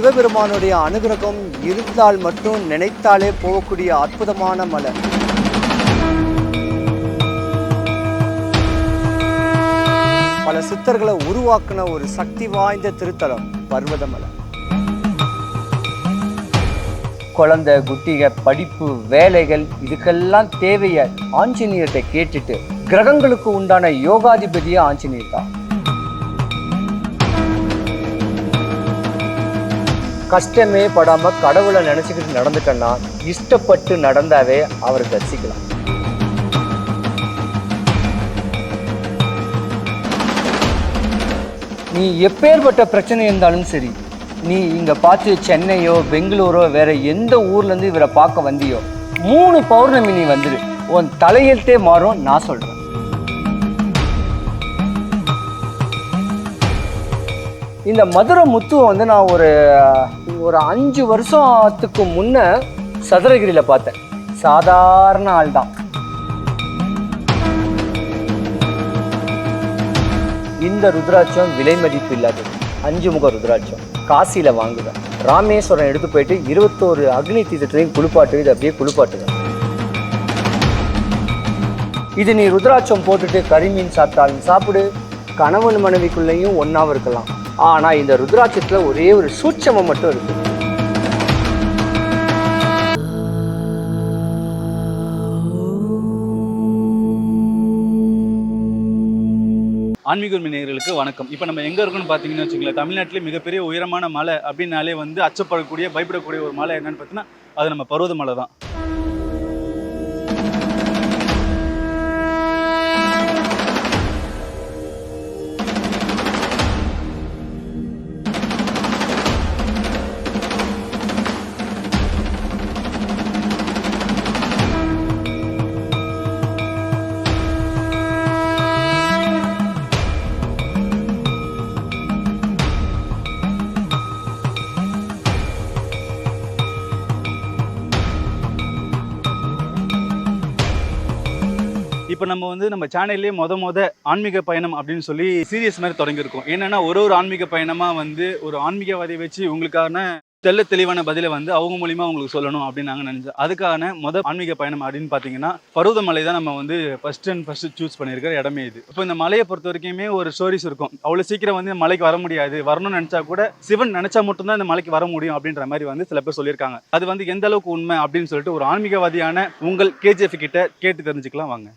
சிவபெருமானுடைய அனுகிரகம் இருந்தால் மட்டும் நினைத்தாலே போகக்கூடிய அற்புதமான மலை பல சித்தர்களை உருவாக்குன ஒரு சக்தி வாய்ந்த திருத்தலம் பர்வதமலை. குழந்தை குட்டிக படிப்பு வேலைகள் இதுக்கெல்லாம் தேவைய ஆஞ்சநேயர்கிட்ட கேட்டுட்டு கிரகங்களுக்கு உண்டான யோகாதிபதியே ஆஞ்சநேயர் தான். கஷ்டமே படாம கடவுளை நினைச்சுக்கிட்டு நடந்துட்டேன்னா இஷ்டப்பட்டு நடந்தாவே அவரை தரிசிக்கலாம் நீ எப்பேற்பட்ட பிரச்சனை இருந்தாலும் சரி நீ இங்க பார்த்து சென்னையோ பெங்களூரோ வேற எந்த ஊர்ல இருந்து இவரை பார்க்க வந்தியோ மூணு பௌர்ணமி நீ வந்துடு உன் தலையெழுத்தே மாறும் நான் சொல்றேன். இந்த மதுரை முத்துவை வந்து நான் ஒரு ஒரு அஞ்சு வருஷத்துக்கு முன்ன சதுரகிரியில் பார்த்தேன். சாதாரண ஆள் தான். இந்த ருத்ராட்சம் விலை மதிப்பு இல்லாதது. அஞ்சு முக ருத்ராட்சம். காசியில் வாங்குவேன். ராமேஸ்வரம் எடுத்து போயிட்டு இருபத்தோரு அக்னி தீர்த்தத்தையும் குளிப்பாட்டு இது அப்படியே குளிப்பாட்டுவேன். இது நீ ருத்ராட்சம் போட்டுட்டு கரிமீன் சாப்பிட்டாலும் சாப்பிடு. கணவன் மனைவிக்குள்ளேயும் ஒன்றாவும் இருக்கலாம். ஆனால் இந்த ருத்ராட்சத்தில் ஒரே ஒரு சூட்சமம் மட்டும் இருக்கு. ஆன்மீக நேயர்களுக்கு வணக்கம். இப்போ நம்ம எங்கே இருக்கோம்னு பார்த்தீங்கன்னு வச்சுங்களேன் தமிழ்நாட்டிலே மிகப்பெரிய உயரமான மலை அப்படின்னாலே வந்து அச்சப்படக்கூடிய பயப்படக்கூடிய ஒரு மலை என்னன்னு பார்த்தீங்கன்னா அது நம்ம பருவத மலை தான் இப்போ நம்ம வந்து நம்ம சேனல்லே மொத மொத ஆன்மீக பயணம் அப்படின்னு சொல்லி சீரியஸ் மாதிரி தொடங்கியிருக்கோம். என்னன்னா ஒரு ஒரு ஆன்மீக பயணமாக வந்து ஒரு ஆன்மீகவாதியை வச்சு உங்களுக்கான தெல்ல தெளிவான பதிலை வந்து அவங்க மூலியமா உங்களுக்கு சொல்லணும் அப்படின்னு நாங்கள் நினைச்சோம். அதுக்கான மொத ஆன்மீக பயணம் அப்படின்னு பார்த்தீங்கன்னா பருவதமலை தான் நம்ம வந்து ஃபர்ஸ்ட் அண்ட் ஃபர்ஸ்ட் சூஸ் பண்ணியிருக்கிற இடமே இது. இப்போ இந்த மலையை பொறுத்த வரைக்குமே ஒரு ஸ்டோரிஸ் இருக்கும். அவ்வளோ சீக்கிரம் வந்து மலைக்கு வர முடியாது. வரணும்னு நினச்சா கூட சிவன் நினச்சா மட்டும்தான் இந்த மலைக்கு வர முடியும் அப்படின்ற மாதிரி வந்து சில பேர் சொல்லியிருக்காங்க. அது வந்து எந்த அளவுக்கு உண்மை அப்படின்னு சொல்லிட்டு ஒரு ஆன்மீகவாதியான உங்கள் கேஜிஎஃப் கிட்ட கேட்டு தெரிஞ்சுக்கலாம் வாங்க.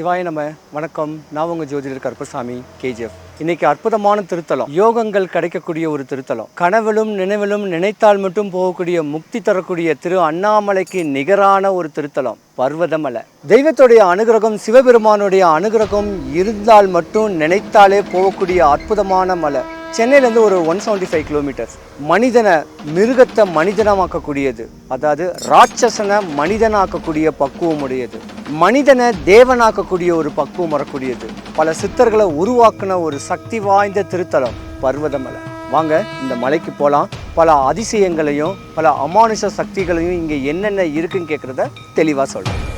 சிவாய நம்ம வணக்கம். நான் உங்க ஜோதிடர் கருப்பசாமி கேஜிஎஃப் இன்னைக்கு அற்புதமான திருத்தலம். யோகங்கள் கிடைக்கக்கூடிய ஒரு திருத்தலம். கனவிலும் நினைவிலும் நினைத்தால் மட்டும் போகக்கூடிய முக்தி தரக்கூடிய திரு அண்ணாமலைக்கு நிகரான ஒரு திருத்தலம் பர்வதமலை. தெய்வத்துடைய அனுகிரகம் சிவபெருமானுடைய அனுகிரகம் இருந்தால் மட்டும் நினைத்தாலே போகக்கூடிய அற்புதமான மலை. சென்னையிலேருந்து ஒரு ஒன் செவன்டி ஃபைவ் கிலோமீட்டர்ஸ் மனிதனை மிருகத்தை மனிதனமாக்கக்கூடியது. அதாவது ராட்சசனை மனிதனாக்கக்கூடிய பக்குவம் உடையது மனிதனை தேவனாக்கக்கூடிய ஒரு பக்குவம் வரக்கூடியது. பல சித்தர்களை உருவாக்கின ஒரு சக்தி வாய்ந்த திருத்தலம் பர்வதமலை. வாங்க இந்த மலைக்கு போகலாம் பல அதிசயங்களையும் பல அமானுஷ சக்திகளையும் இங்கே என்னென்ன இருக்குன்னு கேட்குறத தெளிவாக சொல்கிறேன்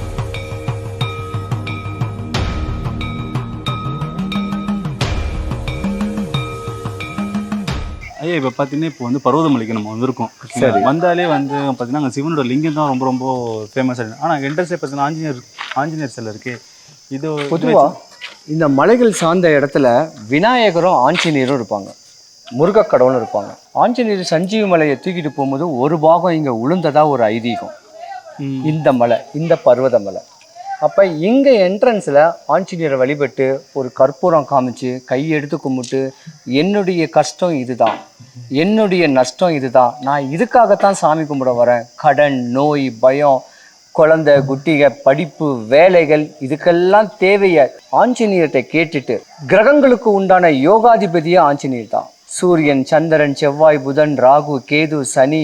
ஐயா இப்போ பார்த்தீங்கன்னா இப்போ வந்து பருவதமலைக்கு நம்ம வந்திருக்கோம். சரி. வந்தாலே வந்து பார்த்தீங்கன்னா அங்கே சிவனோட லிங்கம் தான் ரொம்ப ரொம்ப ஃபேமஸ் ஆகிடும் ஆனால் என்ட்ரன்ஸே பார்த்தீங்கன்னா ஆஞ்சநேயர் ஆஞ்சநேயர் சிலை இருக்கு. இது பொதுவா இந்த மலைகள் சார்ந்த இடத்துல விநாயகரும் ஆஞ்சநேயரும் இருப்பாங்க. முருகக்கடவுளும் இருப்பாங்க. ஆஞ்சநேயர் சஞ்சீவி மலையை தூக்கிட்டு போகும்போது ஒரு பாகம் இங்கே உளுந்ததா ஒரு ஐதீகம். இந்த மலை இந்த பர்வத மலை. அப்போ இங்கே என்ட்ரன்ஸில் ஆஞ்சநேயரை வழிபட்டு ஒரு கற்பூரம் காமிச்சு கையெடுத்து கும்பிட்டு என்னுடைய கஷ்டம் இதுதான். என்னுடைய நஷ்டம் இதுதான். நான் இதுக்காகத்தான் சாமி கும்பிட வரேன். கடன் நோய் பயம் குழந்தை குட்டிக படிப்பு வேலைகள் இதுக்கெல்லாம் தேவையை ஆஞ்சநேயர்கிட்ட கேட்டுட்டு கிரகங்களுக்கு உண்டான யோகாதிபதியே ஆஞ்சநேயர் தான். சூரியன் சந்திரன் செவ்வாய் புதன் ராகு கேது சனி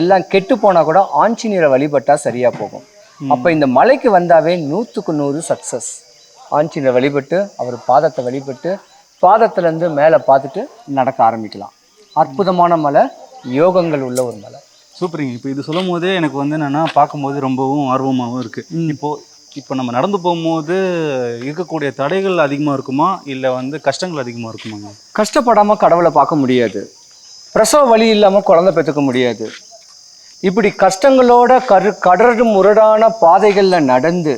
எல்லாம் கெட்டு போனால் கூட ஆஞ்சநேயரை வழிபட்டால் சரியாக போகும். அப்ப இந்த மலைக்கு வந்தாவே நூற்றுக்கு நூறு சக்சஸ் ஆஞ்சநேயரை வழிபட்டு அவர் பாதத்தை வழிபட்டு பாதத்துல இருந்து மேலே பார்த்துட்டு நடக்க ஆரம்பிக்கலாம். அற்புதமான மலை யோகங்கள் உள்ள ஒரு மலை. சூப்பருங்க. இப்போ இது சொல்லும் போதே எனக்கு வந்து என்னன்னா பார்க்கும்போது ரொம்பவும் ஆர்வமாகவும் இருக்கு. இப்போ இப்போ நம்ம நடந்து போகும்போது இருக்கக்கூடிய தடைகள் அதிகமாக இருக்குமா? இல்லை வந்து கஷ்டங்கள் அதிகமாக இருக்குமாங்க? கஷ்டப்படாம கடவுளை பார்க்க முடியாது. பிரசவ வலி இல்லாம குழந்தை பெற்றுக்க முடியாது. இப்படி கஷ்டங்களோட கரு கடறு முரடான பாதைகளில் நடந்து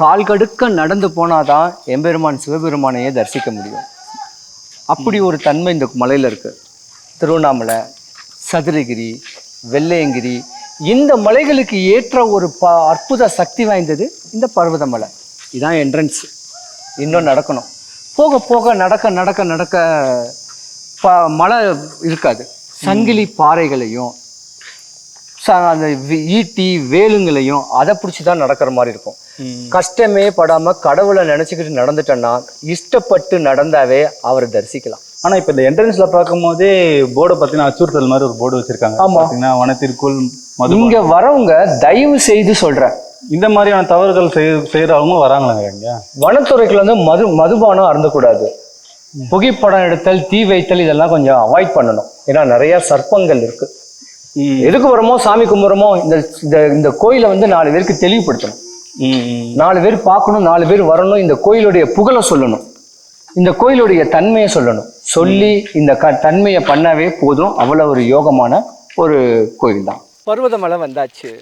கால் கடுக்க நடந்து போனாதான் எம்பெருமான் சிவபெருமானையே தரிசிக்க முடியும். அப்படி ஒரு தன்மை இந்த மலையில் இருக்குது திருவண்ணாமலை சதுரகிரி வெள்ளையங்கிரி இந்த மலைகளுக்கு ஏற்ற ஒரு ப அற்புத சக்தி வாய்ந்தது இந்த பர்வதமலை இதான் என்ட்ரன்ஸ் இன்னும் நடக்கணும். போக போக நடக்க நடக்க நடக்க ப மலை இருக்காது. சங்கிலி பாறைகளையும் அந்த ஈட்டி வேலுங்களையும் அதை பிடிச்சி தான் நடக்கிற மாதிரி இருக்கும். கஷ்டமே படாம கடவுளை நினைச்சுக்கிட்டு நடந்துட்டோன்னா இஷ்டப்பட்டு நடந்தாவே அவரை தரிசிக்கலாம். ஆனால் இப்போ இந்த என்ட்ரன்ஸில் பார்க்கும்போதே போர்டை பார்த்தீங்கன்னா அச்சுறுத்தல் மாதிரி ஒரு போர்டு வச்சிருக்காங்க. ஆமா. வனத்திற்குள் இங்க வரவங்க தயவு செய்து சொல்றேன் இந்த மாதிரியான தவறுகள் செய் செய்கிறவங்க வராங்களாங்க இங்க? வனத்துறைக்குள்ள வந்து மது மதுபானம் அருந்தக்கூடாது. புகைப்படம் எடுத்தல் தீ வைத்தல் இதெல்லாம் கொஞ்சம் அவாய்ட் பண்ணணும். ஏன்னா நிறைய சர்ப்பங்கள் இருக்கு. எதுக்கு வரமோ சாமி கும்பிட்றோமோ இந்த இந்த- இந்த கோயிலை வந்து நாலு பேருக்கு தெளிவுபடுத்தணும். நாலு பேர் பார்க்கணும் நாலு பேர் வரணும் இந்த கோயிலுடைய புகழை சொல்லணும். இந்த கோயிலுடைய தன்மையை சொல்லணும். சொல்லி இந்த க தன்மையை பண்ணாவே போதும். அவ்வளோ ஒரு யோகமான ஒரு கோயில் தான். பர்வதமலை வந்தாச்சு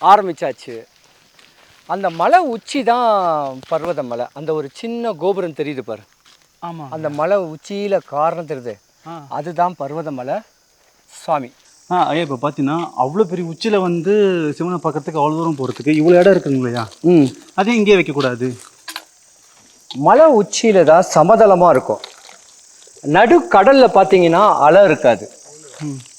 ஆரம்பிச்சாச்சு. அந்த மலை உச்சி தான் பர்வதமலை அந்த ஒரு சின்ன கோபுரம் தெரியுது பாரு. ஆமாம் அந்த மலை உச்சியில காரணம் தெரியுது. அதுதான் பர்வதமலை சுவாமி. ஆ ஐயா இப்போ பார்த்தீங்கன்னா அவ்வளோ பெரிய உச்சியில் வந்து சிவனை பார்க்கறதுக்கு அவ்வளோ தூரம் போகிறதுக்கு இவ்வளோ இடம் இருக்குங்க இல்லையா ம். அதே இங்கேயே வைக்கக்கூடாது. மலை உச்சியில தான் சமதளமா இருக்கும். நடுக்கடல்ல பார்த்தீங்கன்னா அலை இருக்காது.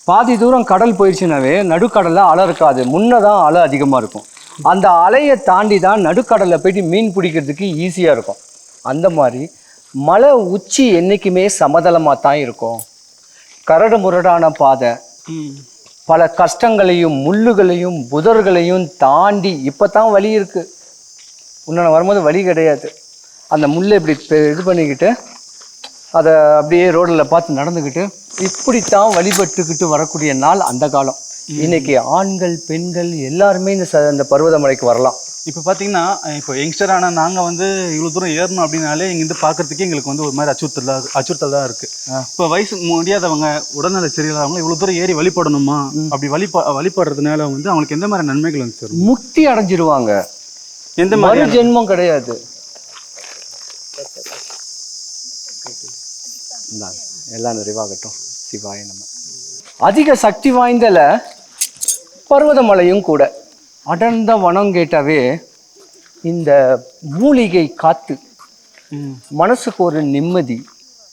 பாதி தூரம் கடல் போயிடுச்சுனாவே நடுக்கடல்ல அலை இருக்காது. முன்னதான் அலை அதிகமா இருக்கும். அந்த அலையை தாண்டி தான் நடுக்கடல்ல போயிட்டு மீன் பிடிக்கிறதுக்கு ஈஸியா இருக்கும். அந்த மாதிரி மலை உச்சி என்னைக்குமே சமதளமா தான் இருக்கும். கரடு முரடான பாதை. பல கஷ்டங்களையும் முள்ளுகளையும் புதர்களையும் தாண்டி இப்போ தான் வழி இருக்கு. உன்ன வரும்போது வழி கிடையாது. அந்த முள்ளை இப்படி இது பண்ணிக்கிட்டு அதை அப்படியே ரோடில் பார்த்து நடந்துக்கிட்டு இப்படித்தான் வழிபட்டுக்கிட்டு வரக்கூடிய நாள் அந்த காலம். இன்னைக்கு ஆண்கள் பெண்கள் எல்லாருமே இந்த ச இந்த பர்வதமலைக்கு வரலாம். இப்போ பார்த்தீங்கன்னா இப்போ யங்ஸ்டரான நாங்கள் வந்து இவ்வளோ தூரம் ஏறணும் அப்படின்னாலே இங்கேருந்து பார்க்கறதுக்கே எங்களுக்கு வந்து ஒரு மாதிரி அச்சுறுத்தல் அச்சுறுத்தல் தான் இருக்குது இப்போ வயசு முடியாதவங்க உடல்நல சரியில்லாதவங்க இவ்வளோ தூரம் ஏறி வழிபடணுமா? அப்படி வழிப வழிபடுறதுனால வந்து அவங்களுக்கு எந்த மாதிரி நன்மைகள் வந்து சார் முக்தி அடைஞ்சிருவாங்க. எந்த மறு மாதிரி ஜென்மம் கிடையாது. எல்லாம் நிறைவாகட்டும். சிவாய நம்ம அதிக சக்தி வாய்ந்தல பர்வதமலையும் கூட. அடர்ந்த வனம் கேட்டாவே இந்த மூலிகை காத்து. ம். மனசுக்கு ஒரு நிம்மதி.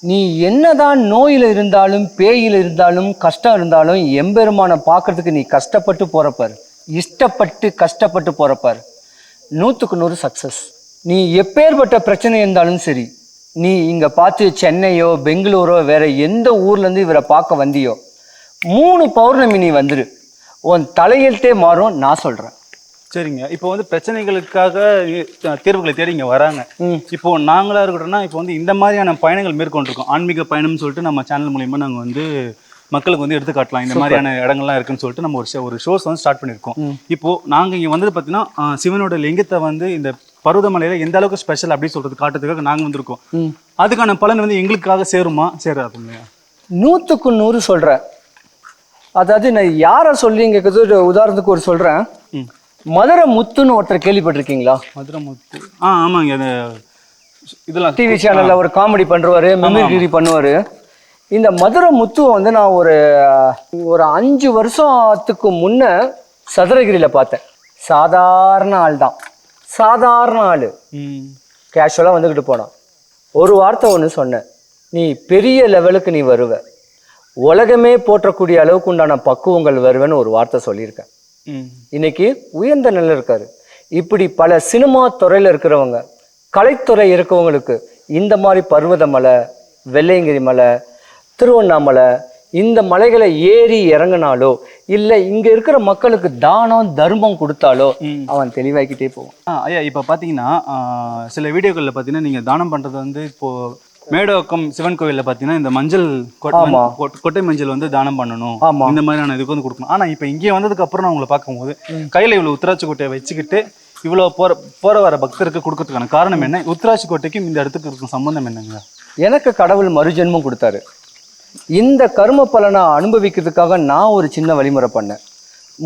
நீ என்னதான் நோயில் இருந்தாலும் பேயில் இருந்தாலும் கஷ்டம் இருந்தாலும் எம்பெருமானை பார்க்கறதுக்கு நீ கஷ்டப்பட்டு போறப்பார். இஷ்டப்பட்டு கஷ்டப்பட்டு போறப்பார். நூற்றுக்கு நூறு சக்ஸஸ் நீ எப்பேற்பட்ட பிரச்சனை இருந்தாலும் சரி நீ இங்கே பார்த்து சென்னையோ பெங்களூரோ வேற எந்த ஊர்லேருந்து இவரை பார்க்க வந்தியோ மூணு பௌர்ணமி நீ வந்துரு. உன் தலையெழுத்தே மாறும் நான் சொல்கிறேன் சரிங்க. இப்போ வந்து பிரச்சனைகளுக்காக தீர்வுகளை தேடி இங்கே வராங்க. இப்போ நாங்களா இருக்கட்டும்னா இப்போ வந்து இந்த மாதிரியான பயணங்கள் மேற்கொண்டிருக்கோம். ஆன்மீக பயணம்னு சொல்லிட்டு நம்ம சேனல் மூலியமா நாங்கள் வந்து மக்களுக்கு வந்து எடுத்து காட்டலாம். இந்த மாதிரியான இடங்கள்லாம் இருக்குன்னு சொல்லிட்டு நம்ம ஒரு ஒரு ஷோஸ் வந்து ஸ்டார்ட் பண்ணியிருக்கோம். இப்போ நாங்க இங்க வந்தது பார்த்தீங்கன்னா சிவனோட லிங்கத்தை வந்து இந்த பருவதமலையில எந்த அளவுக்கு ஸ்பெஷல் அப்படி சொல்றது காட்டுறதுக்காக நாங்க வந்திருக்கோம். அதுக்கான பலன் வந்து எங்களுக்காக சேருமா? சேராது நூற்றுக்கு நூறு சொல்கிறேன் அதாவது நான் யாரை சொல்லி இங்கே உதாரணத்துக்கு ஒரு சொல்கிறேன் ம். மதுரை முத்துன்னு ஒருத்தர் கேள்விப்பட்டிருக்கீங்களா? மதுரை முத்து ஆ ஆமாங்க அது இதெல்லாம் டிவி சேனல்ல ஒரு காமெடி பண்றவாரு மிமிக்ரி பண்ணுவாரு. இந்த மதுரை முத்துவை வந்து நான் ஒரு ஒரு அஞ்சு வருஷத்துக்கு முன்ன சதுரகிரியில பார்த்தேன். சாதாரண ஆள் தான் சாதாரண ஆள். கேஷுவலாக வந்துக்கிட்டு போனான். ஒரு வார்த்தை ஒன்று சொன்னேன். நீ பெரிய லெவலுக்கு நீ வருவ. உலகமே போற்றக்கூடிய அளவுக்கு உண்டான பக்குவங்கள் வருவேன்னு ஒரு வார்த்தை சொல்லியிருக்கேன். இன்னைக்கு உயர்ந்த நிலையில் இருக்காரு. இப்படி பல சினிமா துறையில் இருக்கிறவங்க கலைத்துறை இருக்கவங்களுக்கு இந்த மாதிரி பர்வதமலை வெள்ளையங்கிரி மலை திருவண்ணாமலை இந்த மலைகளை ஏறி இறங்கினாலோ இல்லை இங்கே இருக்கிற மக்களுக்கு தானம் தர்மம் கொடுத்தாலோ அவன் தெளிவாக்கிட்டே போவான். ஐயா இப்போ பார்த்தீங்கன்னா சில வீடியோக்களில் பார்த்தீங்கன்னா நீங்கள் தானம் பண்ணுறது வந்து இப்போ மேடோக்கம் சிவன் கோவிலில் பார்த்தீங்கன்னா இந்த மஞ்சள் கொட்டை மஞ்சள் வந்து தானம் பண்ணணும் ஆமா. இந்த மாதிரியான இதுக்கு வந்து கொடுக்கணும். ஆனால் இப்போ இங்கே வந்ததுக்கு அப்புறம் நான் உங்களை பார்க்கும்போது கையில் இவ்வளோ உத்தராட்சி கொட்டையை வச்சுக்கிட்டு இவ்வளோ போற போற வர பக்தருக்கு கொடுக்கறதுக்கான காரணம் என்ன? உத்ராட்சி கோட்டைக்கும் இந்த இடத்துக்கு இருக்கும் சம்பந்தம் என்னங்க? எனக்கு கடவுள் மறுஜென்மம் கொடுத்தாரு. இந்த கர்ம பலனை அனுபவிக்கிறதுக்காக நான் ஒரு சின்ன வழிமுறை பண்ணேன்.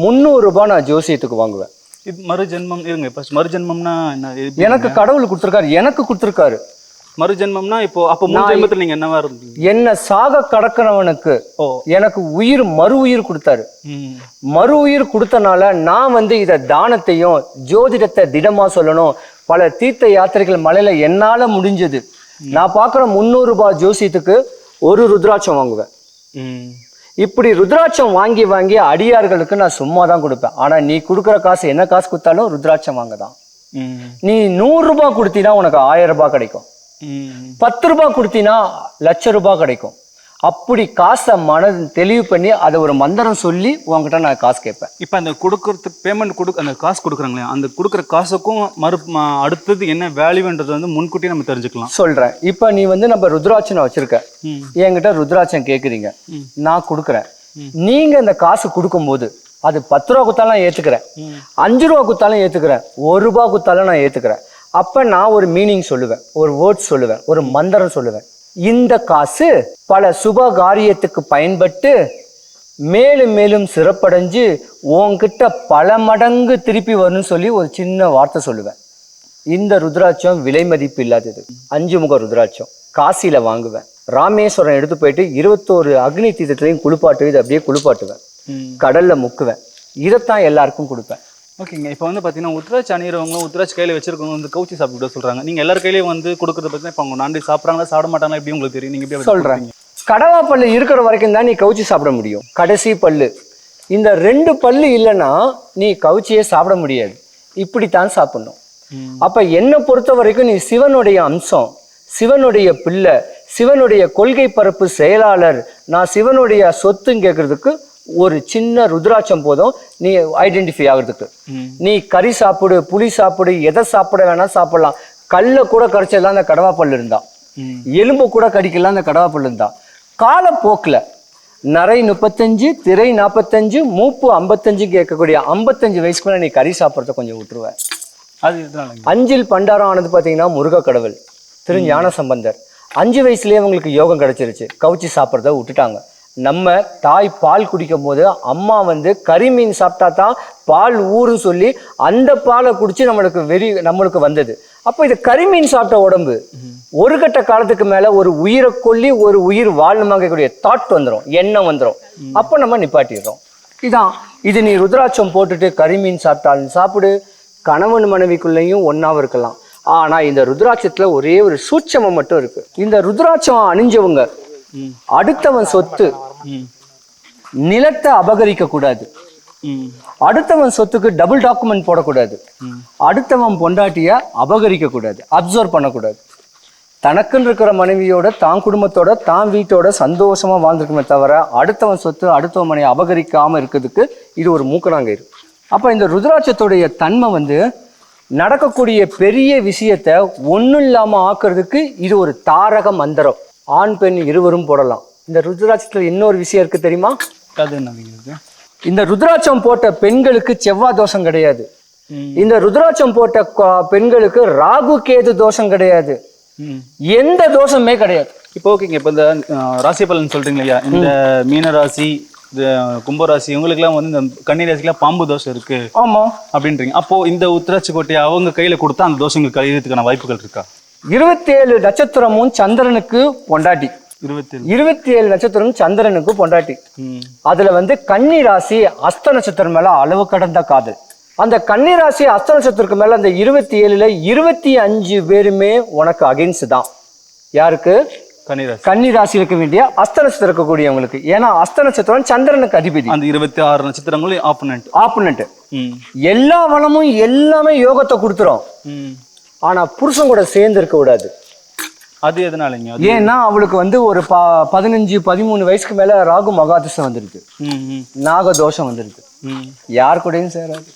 முந்நூறு ரூபாய் நான் ஜோசியத்துக்கு வாங்குவேன். இது மறுஜென்மம் இருங்க ஃபர்ஸ்ட் மறுஜென்மம்னா என்ன? எனக்கு கடவுள் கொடுத்துருக்காரு எனக்கு கொடுத்துருக்காரு. மறுஜென்மம்னா இப்போ அப்போ முன் ஜென்மத்தில் நீங்க என்னவா இருந்தீங்க? என்ன சாக கடக்கிறவனுக்கு எனக்கு உயிர் மறு உயிர் கொடுத்தாரு. மறு உயிர் கொடுத்தனால நான் வந்து இதை தானத்தையும் ஜோதிடத்தை திடமா சொல்லணும். பல தீர்த்த யாத்திரைகள் மலையில என்னால முடிஞ்சது. நான் பார்க்குற முந்நூறு ரூபாய் ஜோசியத்துக்கு ஒரு ருத்ராட்சம் வாங்குவேன். இப்படி ருத்ராட்சம் வாங்கி வாங்கி அடியார்களுக்கு நான் சும்மா தான் கொடுப்பேன். ஆனா நீ கொடுக்குற காசு என்ன காசு கொடுத்தாலும் ருத்ராட்சம் வாங்க தான் ம். நீ நூறு ரூபாய் கொடுத்தீங்கன்னா உனக்கு ஆயிரம் ரூபாய் கிடைக்கும். பத்து ரூபாய் கொடுத்தீங்கன்னா லட்ச ரூபாய் கிடைக்கும். அப்படி காசை மன தெளிவு பண்ணி அதை ஒரு மந்திரம் சொல்லி உன்கிட்ட நான் காசு கேட்பேன். இப்போ அந்த கொடுக்கறதுக்கு பேமெண்ட் கொடு அந்த காசு கொடுக்குறாங்களே அந்த கொடுக்குற காசுக்கும் மறு அடுத்தது என்ன வேல்யூன்றது வந்து முன்கூட்டியே நம்ம தெரிஞ்சுக்கலாம். சொல்றேன். இப்போ நீ வந்து நம்ம ருத்ராட்சனை வச்சிருக்க. என்கிட்ட ருத்ராட்சம் கேட்குறீங்க. நான் கொடுக்குறேன். நீங்க இந்த காசு கொடுக்கும்போது அது பத்து ரூபா குத்தாலும் நான் ஏத்துக்கிறேன். ம். அஞ்சு ரூபா குத்தாலும் ஏத்துக்கிறேன். ஒரு ரூபா குத்தாலும் நான் ஏத்துக்கிறேன். அப்ப நான் ஒரு மீனிங் சொல்லுவேன் ஒரு வேர்ட் சொல்லுவேன் ஒரு மந்திரம் சொல்லுவேன். இந்த காசு பல சுப காரியத்துக்கு பயன்பட்டு மேலும் மேலும் சிறப்படைஞ்சு உன்கிட்ட பல மடங்கு திருப்பி வரும்னு சொல்லி ஒரு சின்ன வார்த்தை சொல்லுவேன். இந்த ருத்ராட்சம் விலை மதிப்பு இல்லாதது. அஞ்சு முக ருத்ராட்சம். காசியில வாங்குவேன். ராமேஸ்வரம் எடுத்து போயிட்டு இருபத்தோரு அக்னி தீர்த்தத்திலையும் குளிப்பாட்டு இதை அப்படியே குளிப்பாட்டுவேன். கடல்ல முக்குவேன். இதைத்தான் எல்லாருக்கும் கொடுப்பேன். ஓகேங்க. இப்போ வந்து பார்த்தீங்கன்னா உத்ராட்சி அணிகிறவங்களும் உத்ராட்சி கையில் வச்சிருக்கவங்க வந்து கவுச்சி சாப்பிட்டு சொல்றாங்க. நீங்க எல்லார் கையிலயும் வந்து கொடுக்கறத பத்தி இப்போ அவங்க நான்கு சாப்பிட்றாங்களா சாப்பிட மாட்டாங்களா எப்படி உங்களுக்கு தெரியும்? நீங்க எப்படி சொல்றேன். கடவா பல்லு இருக்கிற வரைக்கும் தான் நீ கவுச்சி சாப்பிட முடியும். கடைசி பல்லு. இந்த ரெண்டு பல்லு இல்லைன்னா நீ கவுச்சியே சாப்பிட முடியாது. இப்படித்தான் சாப்பிடணும். அப்ப என்னை பொறுத்த வரைக்கும் நீ சிவனுடைய அம்சம் சிவனுடைய பிள்ளை சிவனுடைய கொள்கை பரப்பு செயலாளர் நான் சிவனுடைய சொத்துன்னு கேட்கறதுக்கு ஒரு சின்ன ருத்ராட்சம் போதும் நீ ஐடென்டிஃபை ஆகிறதுக்கு. நீ கறி சாப்பிடு புளி சாப்பிடு எதை சாப்பிட வேணா சாப்பிடலாம். கல்ல கூட கரைச்செல்லாம் அந்த கடவா பல்லு இருந்தா. எலும்பு கூட கடிக்கலாம் அந்த கடவா பல்லு இருந்தா காலப்போக்கில் நரை முப்பத்தஞ்சு திரை நாற்பத்தஞ்சு மூப்பு ஐம்பத்தஞ்சு கேட்கக்கூடிய ஐம்பத்தஞ்சு வயசுக்கு மேலே நீ கறி சாப்பிட்றத கொஞ்சம் விட்டுருவ. அது இதனாலங்க அஞ்சில் பண்டாரம் ஆனது பார்த்தீங்கன்னா முருக கடவுள் திரு ஞான சம்பந்தர். அஞ்சு வயசுலயே அவங்களுக்கு யோகம் கிடைச்சிருச்சு. கவுச்சி சாப்பிட்றத விட்டுட்டாங்க. நம்ம தாய் பால் குடிக்கும் போது அம்மா வந்து கறிமீன் சாப்பிட்டா தான் பால் ஊறுன்னு சொல்லி அந்த பாலை குடிச்சு நம்மளுக்கு வெறி நம்மளுக்கு வந்தது. அப்போ இது கறிமீன் சாப்பிட்ட உடம்பு ஒரு கட்ட காலத்துக்கு மேல ஒரு உயிரை கொல்லி ஒரு உயிர் வாழணுமாங்கக்கூடிய தாட் வந்துடும் எண்ணம் வந்துடும் அப்போ நம்ம நிப்பாட்டிடுறோம். இதான். இது நீ ருத்ராட்சம் போட்டுட்டு கறிமீன் சாப்பிட்டாலும் சாப்பிடு. கணவன் மனைவிக்குள்ளேயும் ஒன்றாவும் இருக்கலாம். ஆனால் இந்த ருத்ராட்சத்தில் ஒரே ஒரு சூட்சமம் மட்டும் இருக்குது இந்த ருத்ராட்சம் அணிஞ்சவங்க அடுத்தவன் சொத்து நிலத்தை அபகரிக்க கூடாது. அடுத்தவன் சொத்துக்கு டபுள் டாக்குமெண்ட் போடக்கூடாது. அடுத்தவன் பொண்டாட்டிய அபகரிக்க கூடாது அப்சர்வ் பண்ணக்கூடாது. தனக்குன்னு இருக்கிற மனைவியோட தான் குடும்பத்தோட தான் வீட்டோட சந்தோஷமா வாழ்ந்துருக்குமே தவிர அடுத்தவன் சொத்து அடுத்தவன் மனைவி அபகரிக்காம இருக்கிறதுக்கு இது ஒரு மூக்கணாங்கயிறு அப்ப இந்த ருத்ராட்சத்துடைய தன்மை வந்து நடக்கக்கூடிய பெரிய விஷயத்த ஒன்றும் இல்லாம ஆக்குறதுக்கு இது ஒரு தாரக மந்திரம். ஆண் பெண் இருவரும் போடலாம். இந்த ருத்ராட்சத்துல இன்னொரு விஷயம் இருக்கு தெரியுமா? அது இந்த ருத்ராட்சம் போட்ட பெண்களுக்கு செவ்வாய் தோஷம் கிடையாது. இந்த ருத்ராட்சம் போட்ட பெண்களுக்கு ராகு கேது தோஷம் கிடையாது. எந்த தோஷமே கிடையாது. இப்போ ஓகேங்க இப்போ இந்த ராசி பலன் சொல்றீங்க இல்லையா? இந்த மீன ராசி இந்த கும்பராசி இவங்களுக்குலாம் வந்து இந்த கன்னி ராசிக்கெல்லாம் பாம்பு தோஷம் இருக்கு. ஆமா. அப்படின்றீங்க. அப்போ இந்த உத்திராட்சி கோட்டையை அவங்க கையில கொடுத்தா அந்த தோஷங்கள் கழியறதுக்கான வாய்ப்புகள் இருக்கா? இருபத்தி ஏழு நட்சத்திரமும் சந்திரனுக்கு பொண்டாட்டி. இருபத்தி ஏழு நட்சத்திரம் சந்திரனுக்கு பொண்டாட்டி. அதுல வந்து கன்னி ராசி அஸ்த நட்சத்திரம் மேல அளவு கடந்த காதல். அந்த கன்னி ராசி அஸ்த நட்சத்திரத்துக்கு மேல அந்த இருபத்தி ஏழுல இருபத்தி அஞ்சு பேருமே உனக்கு அகைன்ஸ்ட் தான். யாருக்கு? கன்னி ராசி. இருக்க வேண்டிய அஸ்த நட்சத்திரம் இருக்கக்கூடியவங்களுக்கு. ஏன்னா அஸ்த நட்சத்திரம் சந்திரனுக்கு அதிபதி. அந்த இருபத்தி ஆறு நட்சத்திரங்களும் ஆப்போனண்ட் ஆப்பனண்ட் எல்லா வளமும் எல்லாமே யோகத்தை கொடுத்துரும். ம் ஆனா புருஷன் கூட சேர்ந்து இருக்க கூடாது. அது எதனாலங்க? ஏன்னா அவளுக்கு வந்து ஒரு ப பதினஞ்சு பதிமூணு வயசுக்கு மேல ராகு மகாதிசம் வந்துருக்கு ம் ம். நாக தோஷம் வந்துருக்கு யார் கூடயும் சேராது.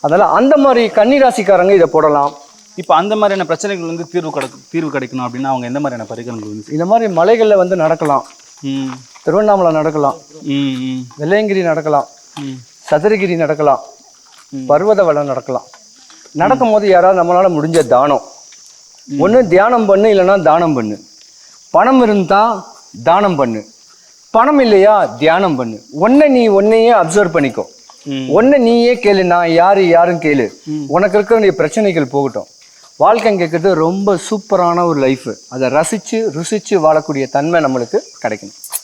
அதனால அந்த மாதிரி கன்னிராசிக்காரங்க இதை போடலாம். இப்போ அந்த மாதிரியான பிரச்சனைகள் வந்து தீர்வு கிடை தீர்வு கிடைக்கணும் அப்படின்னா அவங்க எந்த மாதிரியான பரிகாரங்கள் வந்து இந்த மாதிரி மலைகள்ல வந்து நடக்கலாம். திருவண்ணாமலை நடக்கலாம். வெள்ளையங்கிரி நடக்கலாம். சதுரகிரி நடக்கலாம். பர்வத வளம் நடக்கலாம். நடக்கும்போது யாராவது நம்மளால முடிஞ்ச தானம். ஒன்று தியானம் பண்ணு இல்லைன்னா தானம் பண்ணு. பணம் இருந்தா தானம் பண்ணு. பணம் இல்லையா தியானம் பண்ணு. ஒன்றை நீ ஒன்னையே அப்சர்வ் பண்ணிக்கோ. ம். ஒன்றை நீயே கேளு நான் யாரு யாரும் கேளு. உனக்கு இருக்க வேண்டிய பிரச்சனைகள் போகட்டும். வாழ்க்கை கேட்கறது ரொம்ப சூப்பரான ஒரு லைஃப் அதை ரசிச்சு ருசிச்சு வாழக்கூடிய தன்மை நம்மளுக்கு கிடைக்கணும்.